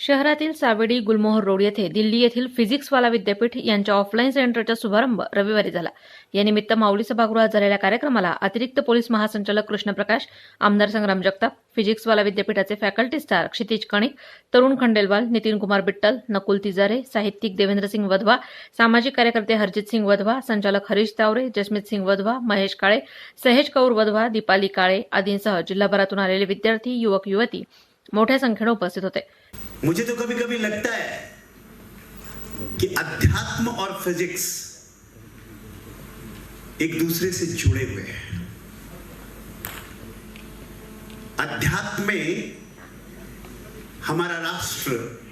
शहरातील सावेडी गुलमोहर रोड येथे दिल्ली येथील फिजिक्सवाला विद्यापीठ यांच्या ऑफलाईन सेंटरचा शुभारंभ रविवारी झाला. यानिमित्त माऊली सभागृहात झालेल्या कार्यक्रमाला अतिरिक्त पोलीस महासंचालक कृष्णप्रकाश आमदार संग्राम जगताप फिजिक्सवाला विद्यापीठाचे फॅकल्टी स्टार क्षितिज कणिक तरुण खंडेलवाल नितीन कुमार बिट्टल नकुल तिजारे साहित्यिक देवेंद्र सिंग वधवा सामाजिक कार्यकर्ते हरजित सिंग वधवा संचालक हरीश तावरे जसमीत सिंग वधवा महेश काळे सहेज कौर वधवा दीपाली काळे आदींसह जिल्हाभरातून आलेले विद्यार्थी युवक युवती मोठ्या संख्येने उपस्थित होते। मुझे तो कभी कभी लगता है कि अध्यात्म और फिजिक्स एक दूसरे से जुड़े हुए हैं। अध्यात्म में हमारा राष्ट्र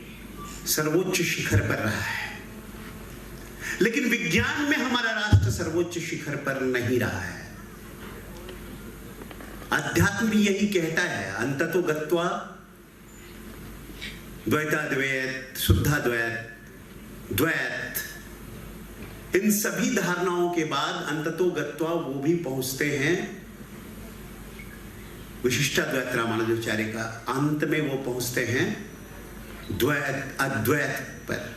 सर्वोच्च शिखर पर रहा है। लेकिन विज्ञान में हमारा राष्ट्र सर्वोच्च शिखर पर नहीं रहा है। अध्यात्म भी यही कहता है, अंततो गत्वा द्वैताद्वैत, शुद्धाद्वैत, द्वैत। इन सभी धारणाओं के बाद अंततो गत्वा वो भी पहुँचते हैं विशिष्टाद्वैत रामानुजाचार्य का। अंत में वो पहुँचते हैं द्वैत, अद्वैत पर।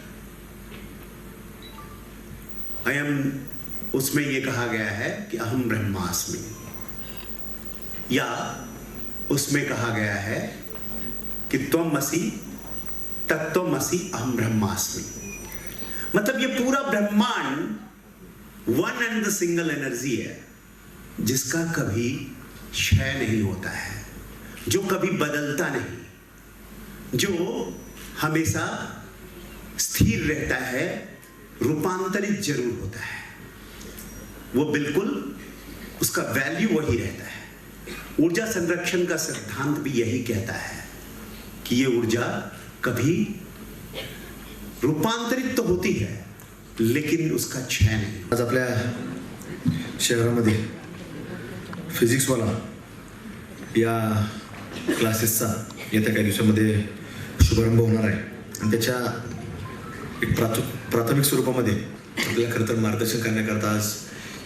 अयम, उसमें ये कहा गया है कि अहम ब्रह्मास्मि। या, उसमें कहा गया है कि तुम मसी तत्वमसी अहम ब्रह्मास्मि। मतलब ये पूरा ब्रह्मांड one and the single energy है, जिसका कभी क्षय नहीं होता है, जो कभी बदलता नहीं, जो हमेशा स्थिर रहता है, रूपांतरित ज़रूर होता है। वो बिल्कुल उसका वैल्यू वही रहता है। ऊर्जा संरक्षण का सिद्धांत भी यही कहता है कि ये ऊर्जा कभी रूपांतरित तो होती है लेकिन उसका क्षय नहीं आज आपल्या शहरामध्ये फिजिक्सवाला या क्लासेसचा येत्या काही दिवसामध्ये शुभारंभ होणार आहे. आणि त्याच्या एक प्राथ प्राथमिक स्वरूपामध्ये आपल्याला खरं तर मार्गदर्शन करण्याकरता आज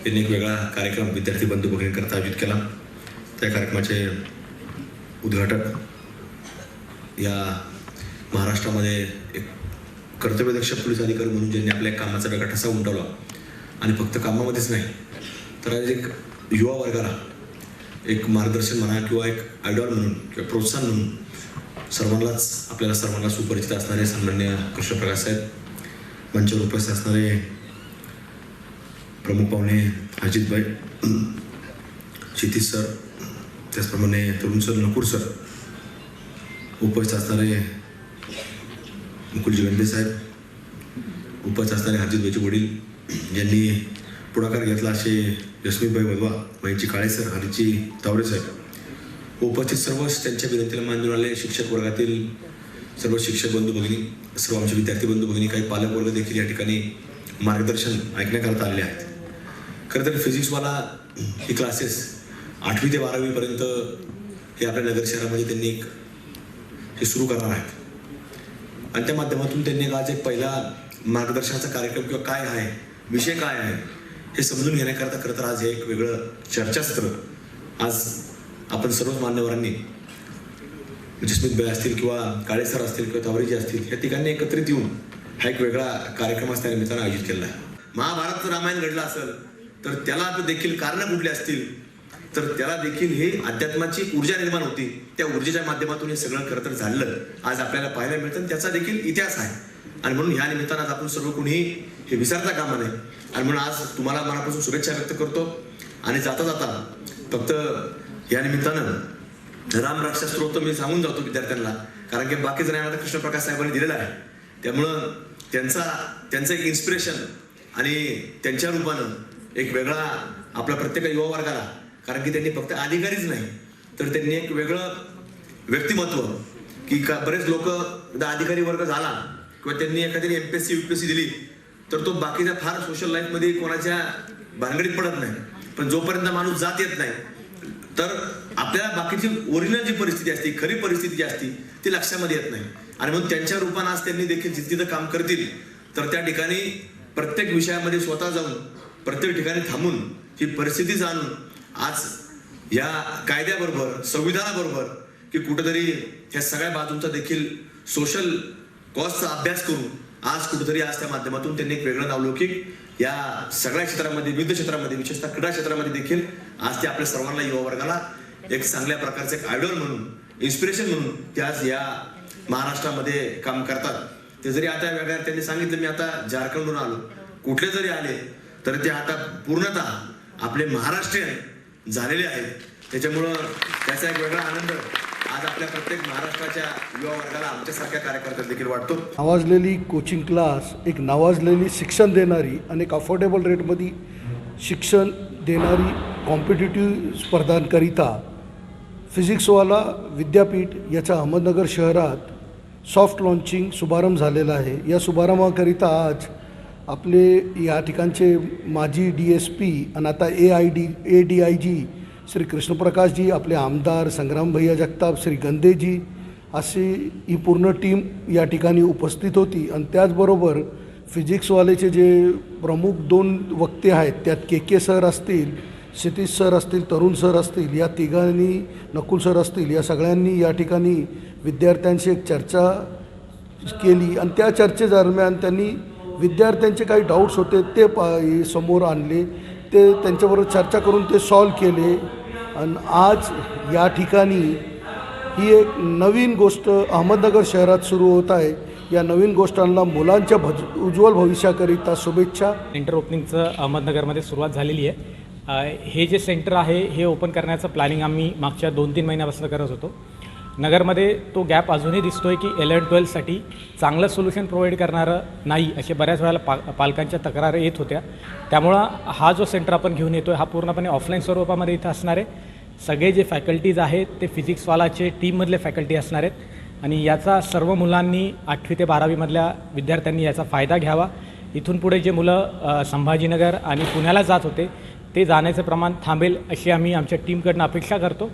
त्यांनी एक वेगळा कार्यक्रम विद्यार्थी बंधू बघण्याकरता आयोजित केला. त्या कार्यक्रमाचे उद्घाटक या महाराष्ट्रामध्ये एक कर्तव्यदक्ष पोलीस अधिकारी म्हणून ज्यांनी आपल्या कामाचा वेगळा ठसा उमटवला आणि फक्त कामामध्येच नाही तर आज एक युवा वर्गाला एक मार्गदर्शन म्हणा किंवा एक आयडॉल म्हणून किंवा प्रोत्साहन म्हणून सर्वांनाच आपल्याला सर्वांना सुपरिचित असणारे सन्मान्य कृष्णप्रकाश साहेब मंचावर उपस्थित असणारे प्रमुख पाहुणे अजितभाई क्षितीज सर त्याचप्रमाणे तरुण सर नकुर सर उपस्थित असणारे मुकुलजी गंडे साहेब उपस्थित असणारे हरजितभाईचे वडील यांनी पुढाकार घेतला असे यशमीतभाई वधवा यांची काळे सर हरीची तावरे साहेब. उपस्थित सर्व त्यांच्या विनंतीला मान देऊन आले. शिक्षक वर्गातील सर्व शिक्षक बंधू भगिनी सर्व आमचे विद्यार्थी बंधू भगिनी काही पालकवर्ग देखील या ठिकाणी मार्गदर्शन ऐकण्याकरता आलेले आहेत. खरं तर फिजिक्सवाला हे क्लासेस आठवी ते बारावीपर्यंत हे आपल्या नगर शहरामध्ये त्यांनी एक हे सुरू करणार आहेत. आणि त्या माध्यमातून त्यांनी आज एक पहिला मार्गदर्शनाचा कार्यक्रम किंवा काय आहे विषय काय आहे हे समजून घेण्याकरता खरं तर आज हे एक वेगळं चर्चासत्र आज आपण सर्वच मान्यवरांनी म्हणजे जसमीत भाई असतील किंवा काळेसर असतील किंवा तावरीजी असतील या ठिकाणी एकत्रित येऊन हा एक वेगळा कार्यक्रम असल्या निमित्तानं आयोजित केला आहे. महाभारत रामायण घडलं असेल तर त्याला आता देखील कारणं कुठली असतील तर त्याला देखील हे अध्यात्माची ऊर्जा निर्माण होती. त्या ऊर्जेच्या माध्यमातून हे सगळं खरं तर झालं. आज आपल्याला पाहायला मिळतं. आणि त्याचा देखील इतिहास आहे. आणि म्हणून ह्या निमित्तानं आज आपण सर्व कोणी हे विसरता कामा नये. आणि म्हणून आज तुम्हाला मनापासून शुभेच्छा व्यक्त करतो. आणि जाता जाता फक्त या निमित्तानं राम स्त्रोत मी सांगून जातो विद्यार्थ्यांना. कारण की बाकी जणांना आता कृष्णप्रकाश साहेबांनी दिलेला आहे. त्यामुळं त्यांचा त्यांचं एक इन्स्पिरेशन आणि त्यांच्या रूपानं एक वेगळा आपला प्रत्येक युवा वर्गाला कारण की त्यांनी फक्त अधिकारीच नाही तर त्यांनी एक वेगळं व्यक्तिमत्व की का बरेच लोक अधिकारी वर्ग झाला किंवा त्यांनी एखाद्याने M P S C U P S C दिली तर तो बाकीच्या फार सोशल लाईफमध्ये कोणाच्या भानगडीत पडत नाही. पण जोपर्यंत माणूस जात येत नाही तर आपल्याला बाकीची ओरिजिनल जी परिस्थिती असते खरी परिस्थिती जी असते ती लक्षामध्ये येत नाही. आणि म्हणून त्यांच्या रूपानं आज त्यांनी देखील जिथं तिथं काम करतील तर त्या ठिकाणी प्रत्येक विषयामध्ये स्वतः जाऊन प्रत्येक ठिकाणी थांबून ही परिस्थिती जाणून आज या कायद्याबरोबर संविधानाबरोबर की कुठेतरी ह्या सगळ्या बाजूंचा देखील सोशल कॉजचा अभ्यास करून आज कुठेतरी आज त्या माध्यमातून त्यांनी एक वेगळं अवलौकिक या सगळ्या क्षेत्रामध्ये विविध क्षेत्रामध्ये विशेषतः क्रीडा क्षेत्रामध्ये देखील आज ते आपल्या सर्वांना युवा वर्गाला एक चांगल्या प्रकारचे एक आयडॉल म्हणून इन्स्पिरेशन म्हणून ते आज या महाराष्ट्रामध्ये काम करतात. ते जरी आता वेगळ्या त्यांनी सांगितलं मी आता झारखंडहून आलो. कुठले जरी आले तर ते आता पूर्णतः आपले महाराष्ट्रीयन झालेले आहेत. त्याच्यामुळं त्याचा एक वेगळा आनंद आज आपल्या प्रत्येक महाराष्ट्राच्या युवा वर्गाला आमच्यासारख्या कार्यकर्त्यात देखील वाटतो. नावाजलेली कोचिंग क्लास एक नावाजलेली शिक्षण देणारी आणि एक अफोर्डेबल रेटमध्ये शिक्षण देणारी कॉम्पिटिटिव्ह स्पर्धांकरिता फिजिक्सवाला विद्यापीठ याचा अहमदनगर शहरात सॉफ्ट लॉन्चिंग शुभारंभ झालेला आहे. या शुभारंभाकरिता आज आपले या ठिकाणचे माजी डी एस पी आणि आता A I D A D I G Shri Krishnaprakash ji आपले आमदार संग्राम भैया जगताप श्री गंदेजी अशी ही पूर्ण टीम या ठिकाणी उपस्थित होती. आणि त्याचबरोबर फिजिक्सवालेचे जे प्रमुख दोन वक्ते आहेत त्यात के के सर असतील क्षितिज सर असतील तरुण सर असतील या तिघांनी नकुल सर असतील या सगळ्यांनी या ठिकाणी विद्यार्थ्यांशी एक चर्चा केली. आणि त्या चर्चेदरम्यान त्यांनी विद्यार्थ्यांचे काही डाऊट्स होते ते पा समोर आणले. ते त्यांच्याबरोबर चर्चा करून ते सॉल्व केले. आणि आज या ठिकाणी ही एक नवीन गोष्ट अहमदनगर शहरात सुरू होत आहे. या नवीन गोष्टांना मुलांच्या भज उज्ज्वल भविष्याकरिता शुभेच्छा. सेंटर ओपनिंगचं अहमदनगरमध्ये सुरुवात झालेली आहे. हे जे सेंटर आहे हे ओपन करण्याचं प्लॅनिंग आम्ही मागच्या दोन तीन महिन्यापासून करत होतो. नगरमध्ये तो गॅप अजूनही दिसतो आहे की इलेवन ट्वेल्थसाठी चांगलं सोल्युशन प्रोव्हाइड करणारं नाही असे बऱ्याच वेळेला पा पालकांच्या तक्रारी येत होत्या. त्यामुळं हा जो सेंटर आपण घेऊन येतो आहे हा पूर्णपणे ऑफलाईन स्वरूपामध्ये इथं असणार आहे. सगळे जे फॅकल्टीज आहेत ते फिजिक्सवालाचे टीममधले फॅकल्टी असणार आहेत आणि याचा सर्व मुलांनी आठवी ते बारावीमधल्या विद्यार्थ्यांनी याचा फायदा घ्यावा. इथून पुढे जे मुलं संभाजीनगर आणि पुण्याला जात होते ते जाण्याचं प्रमाण थांबेल अशी आम्ही आमच्या टीमकडनं अपेक्षा करतो.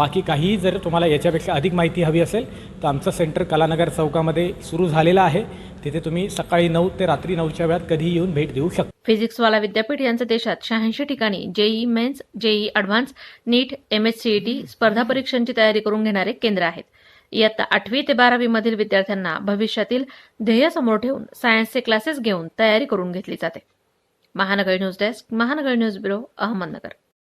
बाकी काहीही जर तुम्हाला याच्यापेक्षा अधिक माहिती हवी असेल तर आमचं सेंटर कलानगर चौकामध्ये सुरू झालेलं आहे. तिथे तुम्ही सकाळी नऊ ते रात्री नऊच्या वेळात कधीही येऊन भेट देऊ शकता. फिजिक्सवाला विद्यापीठ यांचं देशात शहाऐंशी ठिकाणी JEE mains JEE advance NEET M S CET स्पर्धा परीक्षांची तयारी करून घेणारे केंद्र आहेत. इयत्ता आठवी ते बारावीमधील विद्यार्थ्यांना भविष्यातील ध्येय समोर ठेवून सायन्सचे क्लासेस घेऊन तयारी करून घेतली जाते. Mahanagar news desk Mahanagar news bureau Ahmednagar.